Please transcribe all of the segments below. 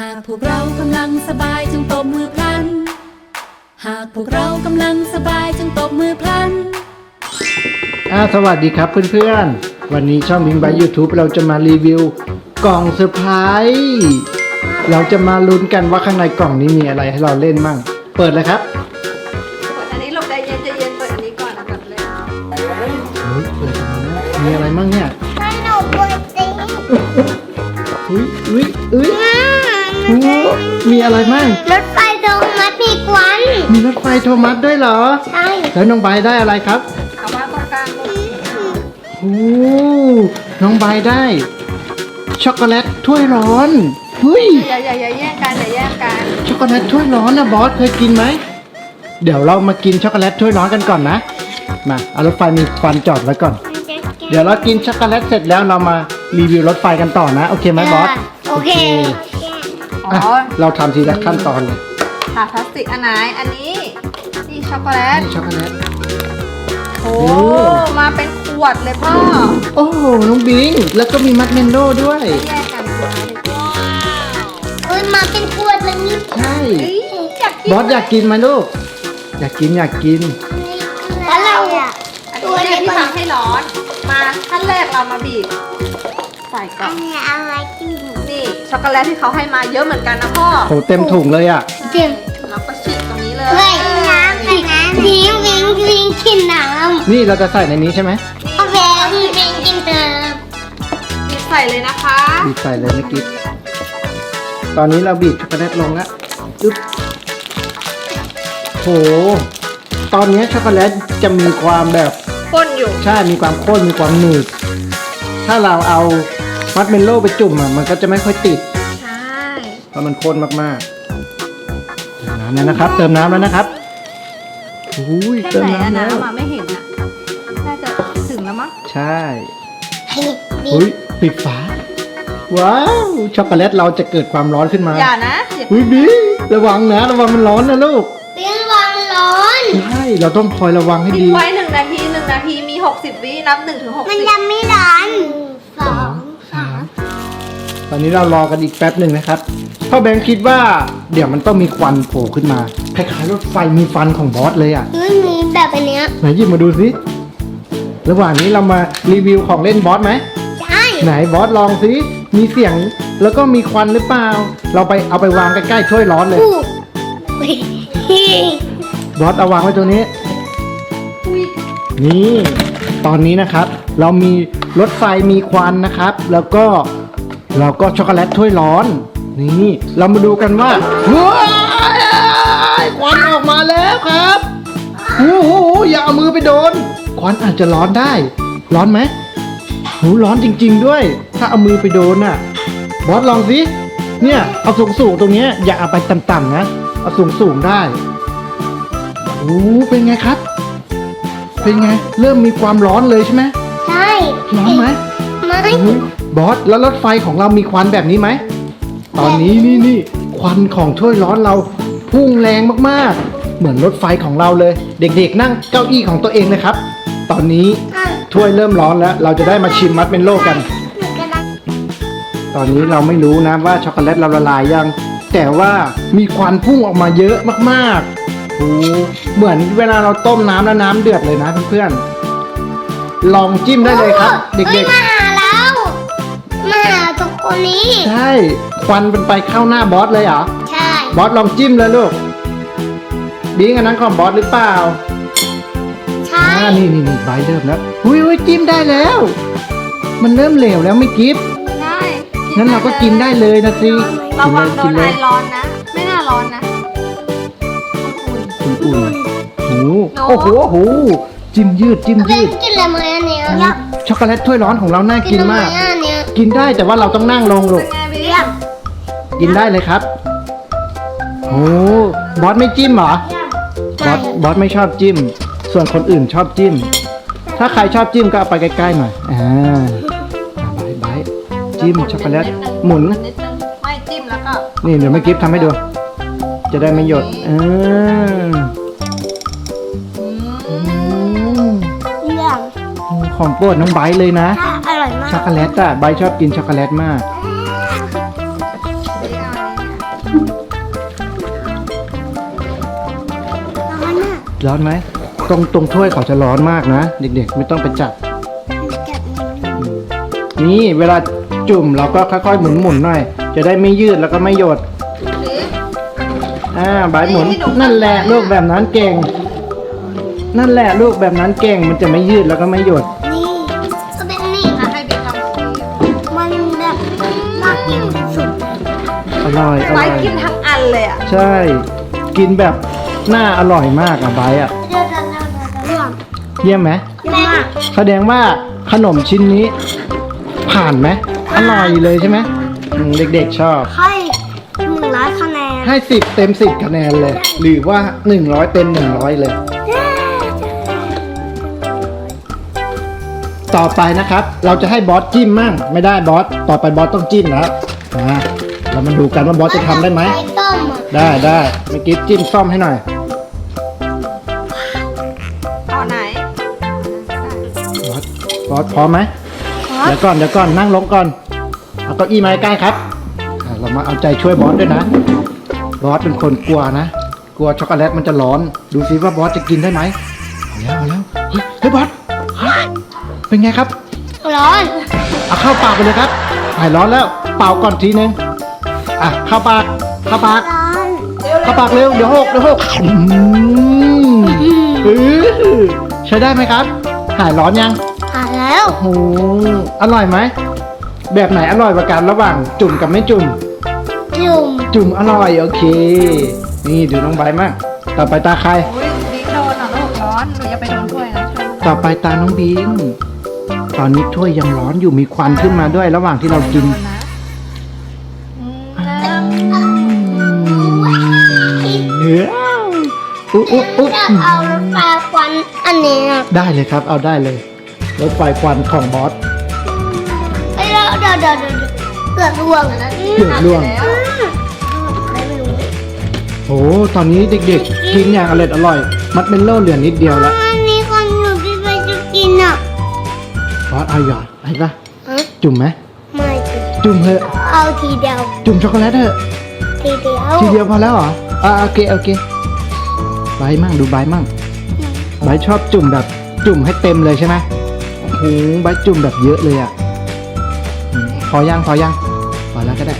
หากพวกเรากำลังสบายจงตบมือพลัน หากพวกเรากำลังสบายจงตบมือพลัน อ่าสวัสดีครับเพื่อนๆ วันนี้ช่องบิงบายยูทูบเราจะมารีวิวกล่องเซอร์ไพรส์เราจะมาลุ้นกันว่าข้างในกล่องนี้มีอะไรให้เราเล่นมั่ง เปิดเลยครับอันนี้หลบใจเย็นใจเย็นเปิดอันนี้ก่อนอันดับแรกเฮ้ยเปิดออกมาแล้วมีอะไรมั่งเนี่ย มีอะไรมั่งรถไฟโดนมัดมีควันมีรถไฟโทมัสด้วยเหรอ ใช่ แล้วน้องใบร์ทได้อะไรครับเอาวางตรงกลางลูกโอ้น้องใบร์ทได้ ช็อกโกแลตถ้วยร้อนเฮ้ยอย่าอย่าอย่าแย่งกันอย่าแย่งกัน ช็อกโกแลตถ้วยร้อนนะบอสเคยกินไหม เดี๋ยวเรามากินช็อกโกแลตถ้วยร้อนกันก่อนนะ มาเอารถไฟมีควันจอดไว้ก่อน เดี๋ยวเรากินช็อกโกแลตเสร็จแล้วเรามารีวิวรถไฟกันต่อนะ โอเคไหมบอส โอเค อ๋อะอเราทำทีละขั้นตอนเลยถาดพลาสติกอันไหน อันนี้นี่ช็อกโกแลต นี่ช็อกโกแลต โอ้โอ้ มาเป็นขวดเลยพ่อโอ้โหน้องบิง แล้วก็มีมัดเมนโดด้วย แยกกันว้เอ้ยมาเป็นขวดเลยนี่ใช่ เฮ้ยอยากกินบอสอยากกินไหมลูก อยากกินอยากกิน แล้วเราอะ อันนี้เนี่ยที่ทำให้ร้อน มาขั้นแรกเรามาบีบ ใส่ก่อัอนนนี้อะไรจิ้มนี่ ช็อกโกแลตที่เขาให้มาเยอะเหมือนกันนะพ่อโหเต็มถุงเลยอะเจ็บเราก็ฉีกตรงนี้เลยเฮ้ยน้ำสิน้ำวิงวิงวิงกินน้ำนี่เราจะใส่ในนี้ใช่ไหมโอเควิงวิงกินน้บีบใส่เลยนะคะบีบใส่เลยเมื่อกี้ตอนนี้เราบีบช็อกโกแลตลงแล้วอึ๊บโห ตอนนี้ช็อกโกแลตจะมีความแบบข้นอยู่ ใช่ มีความข้น มีความหนืด ถ้าเราเอา มัดเมลโล่ไปจุ่มอะมันก็จะไม่ค่อยติด ใช่ เพราะมันข้นมากๆเติมน้ำแล้วนะครับ เติมน้ำแล้วนะครับอุ้ยแค่เติมไหนอะน้ำแล้วน้ำมาไม่เห็นอะน่าจะถึงแล้วมั้ง ใช่ำอุ้ยปิดฝา ว้าว ช็อกโกแลตเราจะเกิดความร้อนขึ้นมา อย่านะอย่าอุ้ยบีระวังนะ ระวังมันร้อนนะลูกเรื่องวางร้อน ใช่ เราต้องคอยระวังให้ทิ้ดีงไว้หนึ่งนาทีหนึ่งนาทีมี60วินับหนึ่งถึงหกมันสิบยังไม่ร้อนสองสาม ตอนนี้เรารอกันอีกแป๊บหนึ่งนะครับพ่อแบงค์คิดว่าเดี๋ยวมันต้องมีควันโผล่ขึ้นมาคล้ายๆรถไฟมีฟันของบอสเลยอะเฮ้ยมีแบบอันเนี้ยไหนหยิบมาดูสิระหว่างนี้เรามารีวิวของเล่นบอสไหมใช่ไหนบอสลองสิมีเสียงแล้วก็มีควันหรือเปล่า เราไปเอาไปวางใกล้ๆถ้วยร้อนเลยอู้บอสเอาวางไว้ตรงนี้นี่ตอนนี้นะครับ เรามีรถไฟมีควันนะครับ แล้วก็ เราก็ช็อกโกแลตถ้วยร้อน นี่เรามาดูกันว่าว้ายควันออกมาแล้วครับโอ้โหอย่าเอามือไปโดน ควันอาจจะร้อนได้ ร้อนไหมหูร้อนจริง ๆ ด้วย ถ้าเอามือไปโดนน่ะ บอสลองสิเนี่ยเอาสูงๆตรงเนี้ยอย่าเอาไปต่ำๆนะเอาสูงๆได้โอ้เป็นไงครับ เป็นไง เริ่มมีความร้อนเลยใช่ไหมใช่ร้อนไหมไม่โอ้ย บอสแล้วรถไฟของเรามีควันแบบนี้ไหม ตอนนี้นี่นี่ควันของถ้วยร้อนเราพุ่งแรงมากๆ เหมือนรถไฟของเราเลย เด็กๆ นั่งเก้าอี้ของตัวเองเลยครับ ตอนนี้อะถ้วยเริ่มร้อนแล้ว เราจะได้มาชิมมัดเมนโลกันหนูกำลังตอนนี้เราไม่รู้นะว่าช็อกโกแลตเราละลายยัง แต่ว่ามีควันพุ่งออกมาเยอะมากๆโอ้เหมือนเวลาเราต้มน้ำแล้วน้ำเดือดเลยนะเพื่อนๆลองจิ้มได้เลยครับ เด็อ้ยกมาหาเรามาหาทุกคนนี้ๆใช่ควันเป็นไปเข้าหน้าบอสเลยเหรอ ใช่ บอสลองจิ้มเลยลูกบิงอันนั้นของบอสหรือเปล่า ใช่ อ่า นี่นี่นี่ใบเริ่มแล้ว อุ้ยอุ้ยจิ้มได้แล้ว มันเริ่มเหลวแล้วไม่กิฟได้งั้นเราก็กินได้เลยนะสิระวังโดกินเลไอยร้อนนะ ไม่น่าร้อนนะอุ่นๆหูโอ้โหโอ้โหจิ้มยืดจิ้มเป็ยืนด กินอะไรไหมอันเนี้ยช็อกโกแลตถ้วยร้อนของเราน่ากิกินนอะไรมากอันเนี้ย กินได้แต่ว่าเราต้องนั่งลงลูเป็กนไงบีเยี่ยมกินได้เลยครับโอ้บอสไม่จิ้มเหรอ บอส บอสไม่ชอบจิ้ม ส่วนคนอื่นชอบจิ้ม ถ้าใครชอบจิ้มก็เอาไปใกล้ๆหน่อย อ่าบายบายจิ้มช็อกโกแลต หมุน นิดนึงไม่จิ้มแล้วก็นี่เดี๋ยวไม่กิฟทำให้ดู จะได้ไม่หยดเอออืมอืมเยี่ยมของโปรดน้องไบร์ทเลยนะถ้าอร่อยมาก ช็อกโกแลตอะใบชอบกินช็อกโกแลตมาก ร้อนอะร้อนไหมตรงตรงถ้วยเขาจะร้อนมากนะ เด็กๆ ไม่ต้องไปจับ เก็บนี่เวลาจุ่มเราก็ค่อยๆหมุนๆหน่อย จะได้ไม่ยืดแล้วก็ไม่หยด อ่าบายหมุนนั่นแหละลูกแบบนั้นเก่ง นั่นแหละลูกแบบนั้นเก่งมันจะไม่ยืดแล้วก็ไม่หยด แบบน่ากินสุดอร่อยอไว้ร่อยกินทั้งอันเลยอะใช่ กินแบบน่าอร่อยมากอะบายอะเดี๋ยวเดี๋ยวเดี๋ยวเดี๋ยวเยี่ยมไหมแม่แสดงว่าขนมชิ้นนี้ผ่านไหมอร่อยเลยใช่ไหมอืมเด็กๆชอบ ให้หนึ่งร้อยคะแนนให้สิบเต็มสิบคะแนนเลย หรือว่าหนึ่งร้อยเต็มหนึ่งร้อยเลย ต่อไปนะครับ เราจะให้บอสจิ้มมั่งไม่ได้บอสต่อไปบอสต้องจิ้มแล้วนะเรามาดูกันว่าบอสจะทำได้ไหมใช้ต้มอะได้ได้เมื่อกี้จิ้มซ่อมให้หน่อย ต่อไหน บอสบอสพร้อมไหมเดี๋ยวก่อนเดี๋ยวก่อนนั่งลงก่อน เอาเก้าอี้มาใกล้ครับอะเรามาเอาใจช่วยบอสด้วยนะ บอสเป็นคนกลัวนะ กลัวช็อกโกแลตมันจะร้อน ดูซิว่าบอสจะกินได้ไหมเอาแล้วเอาแล้วเฮ้ยเฮ้ยบอสเฮ้ย เป็นไงครับ ร้อน เอาเข้าปากไปเลยครับหายร้อนแล้วเป่าก่อนทีนึงอะเข้าปากเข้าปาก ร้อน เข้าปากเร็วเดี๋ยวหกเดี๋ยวหกอืมอื้อใช้ได้ไหมครับ หายร้อนยังผ่านแล้ว โอ้โหอร่อยไหม แบบไหนอร่อยกว่ากันระหว่างจุ่มกับไม่จุ่ม จุ่มจุ่มอร่อยโอเค นี่ดูน้องใบร์ทมาก ต่อไปตาใคร อุ้ยบิ๊กโดนอะลูกร้อนหนูอย่าไปโดนถ้วยนะช่วยลูก ต่อไปตาน้องบิง ตอนนี้ถ้วยยังร้อนอยู่มีควันขึ้นมาด้วย ระหว่างที่เรากินนะอืมเนื้ออุ๊อุ๊อุ๊จะเอารถไฟควันอันนี้นะได้เลยครับ เอาได้เลยรถไฟควันของบอสเอ้ยเดี๋ยวเดี๋ยวเดี๋ยวเดี๋ยวเกิดร่วงนะเกือบล่วงแล้วไม่รู้โอ้ตอนนี้เด็กๆกินอย่างอร่อยอร่อย มัดเมลโล่เหลือนิดเดียวแล้วอันนี้คนหนูที่ไปจะกินอะบ อสเอาหยอดไอ้ปะฮะจุ่มไหมไม่กินจุ่มเถอะเอาทีเดียว จุ่มช็อกโกแลตเถอะทีเดียว ทีเดียวพอแล้วเหรออ่าโอเคโอเคใบร์ทมั่งดูใบร์ทมั่งใบร์ทชอบจุ่มแบบจุ่มให้เต็มเลยใช่ไหมโอ้โหใบร์ทจุ่มแบบเยอะเลยอะอืมพอยังพอยังพอแล้วก็ได้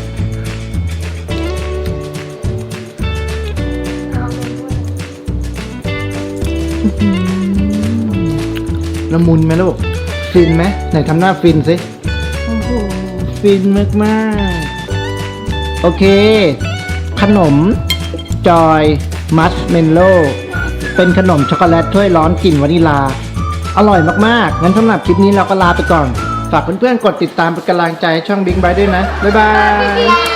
ละมุนไหมลูก ฟินไหมไหนทำหน้าฟินสิโอ้โหฟินมากๆโอเค ขนมจอยมัสเมนโลเป็นขนมช็อกโกแลตถ้วยร้อนกลิ่นวานิลา อร่อยมากๆ งั้นสำหรับคลิปนี้เราก็ลาไปก่อน ฝากเพื่อนๆกดติดตามเป็นกำลังใจให้ช่องบิ๊กไบด้วยนะ บ๊ายบาย